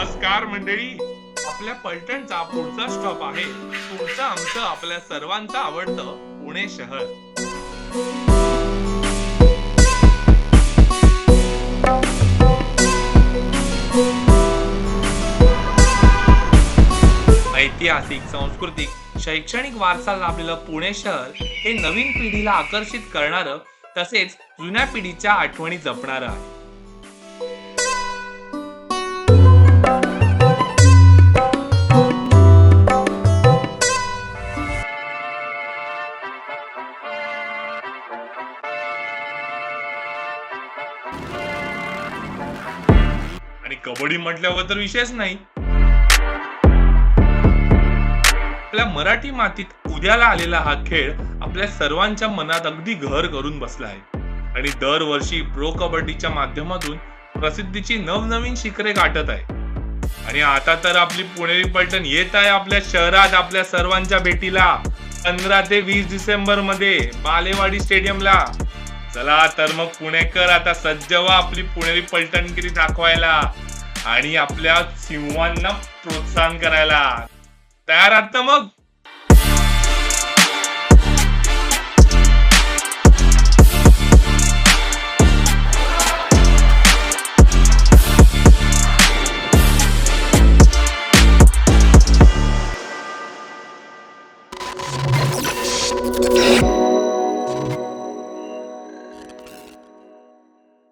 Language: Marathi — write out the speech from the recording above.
नमस्कार मंडळी. आपल्या पलटणचा पुढचा स्टॉप आहे. तुमचं आमचं आपल्या सर्वांचं आवडतं पुणे शहर. ऐतिहासिक सांस्कृतिक शैक्षणिक वारसा लाभलेलं पुणे शहर हे नवीन पिढीला आकर्षित करणारं तसेच जुन्या पिढीच्या आठवणी जपणारं आहे. आणि कबड्डी म्हटल्यावर तर विषयच नाही. आपल्या मराठी मातीत उद्याला आलेला हा खेळ आपल्या सर्वांच्या मनात अगदी घर करून बसला आहे. आणि दरवर्षी प्रो कबड्डीच्या माध्यमातून प्रसिद्धीची नवनवीन शिखरे गाठत आहे. आणि आता तर आपली पुणेरी पलटण येत आहे आपल्या शहरात आपल्या सर्वांच्या भेटीला. पंधरा ते वीस डिसेंबरमध्ये बालेवाडी स्टेडियमला. चला तर मग पुणेकर आता सज्ज व्हा आपली पुणेरी पलटणगिरी दाखवायला आणि आपल्या सिंहांना प्रोत्साहन करायला तयार आहात मग Yeah.